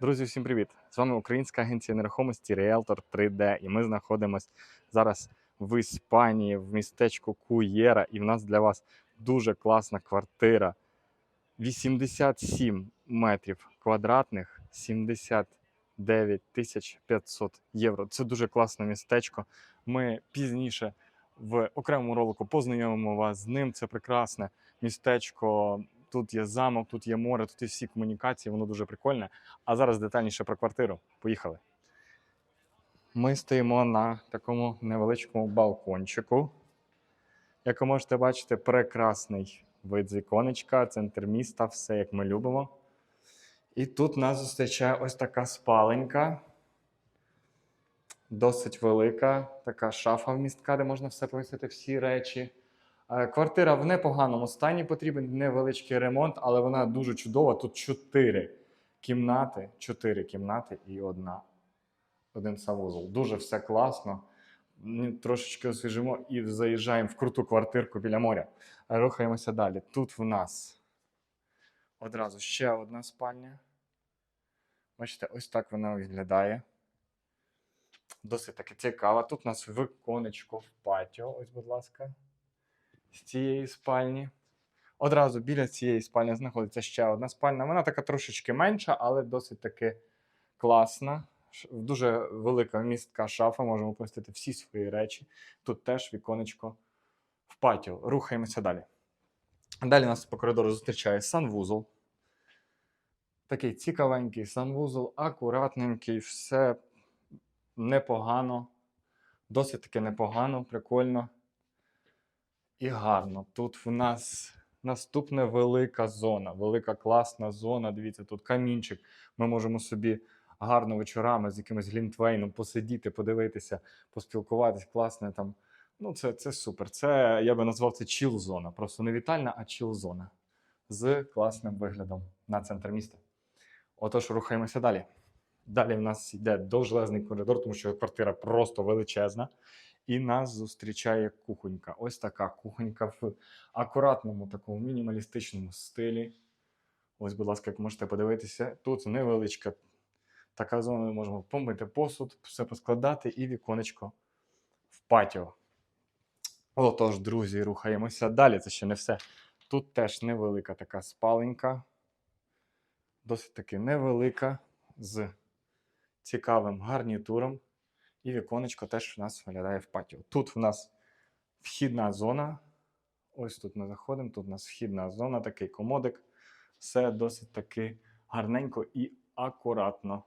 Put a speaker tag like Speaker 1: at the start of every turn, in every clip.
Speaker 1: Друзі, всім привіт! З вами Українська агенція нерухомості Realtor 3D. І ми знаходимося зараз в Іспанії, в містечку Куєра. І в нас для вас дуже класна квартира. 87 метрів квадратних, 79 тисяч 500 євро. Це дуже класне містечко. Ми пізніше в окремому ролику познайомимо вас з ним. Це прекрасне містечко. Тут є замок, тут є море, тут є всі комунікації, воно дуже прикольне. А зараз детальніше про квартиру. Поїхали. Ми стоїмо на такому невеличкому балкончику. Як ви можете бачити, прекрасний вид з віконечка, центр міста, все як ми любимо. І тут нас зустрічає ось така спаленька. Досить велика, така шафа вмістка, де можна все повісити, всі речі. Е, Квартира в непоганому стані, потрібен невеличкий ремонт, але вона дуже чудова. Тут чотири кімнати, чотири кімнати і одна, один санвузол. Дуже все класно. Трошечки освіжимо і заїжджаємо в круту квартирку біля моря. Рухаємося далі. Тут в нас одразу ще одна спальня. Бачите, ось так вона виглядає. Досить таки цікава. Тут у нас віконечко в патіо. Ось, будь ласка з цієї спальні. Одразу біля цієї спальні знаходиться ще одна спальня. Вона така трошечки менша, але досить таки класна. Дуже велика містка шафа, можемо помістити всі свої речі. Тут теж віконечко в патіо. Рухаємося далі. Далі нас по коридору зустрічає санвузол. Такий цікавенький санвузол, акуратненький, все непогано. Досить таки непогано, прикольно і гарно. Тут в нас наступна велика зона, велика класна зона. Дивіться, тут камінчик. Ми можемо собі гарно вечорами з якимось глінтвейном посидіти, подивитися, поспілкуватись. Класне там. Ну, це, це супер. Це я би назвав це чіл-зона. Просто не вітальна, а чіл-зона з класним виглядом на центр міста. Отож, рухаємося далі. Далі в нас йде довжелезний коридор, тому що квартира просто величезна. І нас зустрічає кухонька. Ось така кухонька в акуратному, такому мінімалістичному стилі. Ось, будь ласка, як можете подивитися, тут невеличка така зона, ми можемо помити посуд, все поскладати і віконечко в патіо. Отож, друзі, рухаємося далі. Це ще не все. Тут теж невелика така спаленька, досить таки невелика, з цікавим гарнітуром. І віконечко теж у нас виглядає в патіо. Тут в нас вхідна зона. Ось тут ми заходимо. Тут у нас вхідна зона, такий комодик. Все досить таки гарненько і акуратно.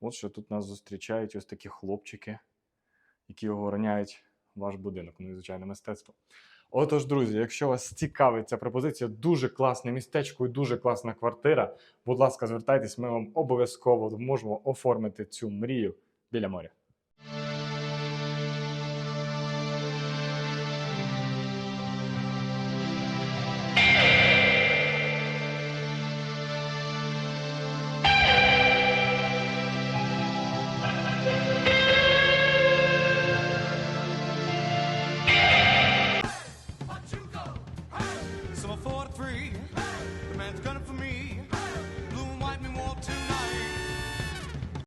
Speaker 1: От що тут нас зустрічають ось такі хлопчики, які охороняють ваш будинок. Ну і звичайно, мистецтво. Отож, друзі, якщо вас цікавить ця пропозиція, дуже класне містечко і дуже класна квартира. Будь ласка, звертайтесь, ми вам обов'язково можемо оформити цю мрію біля моря.
Speaker 2: so I'm four to three. Hey! The man's gunning for me.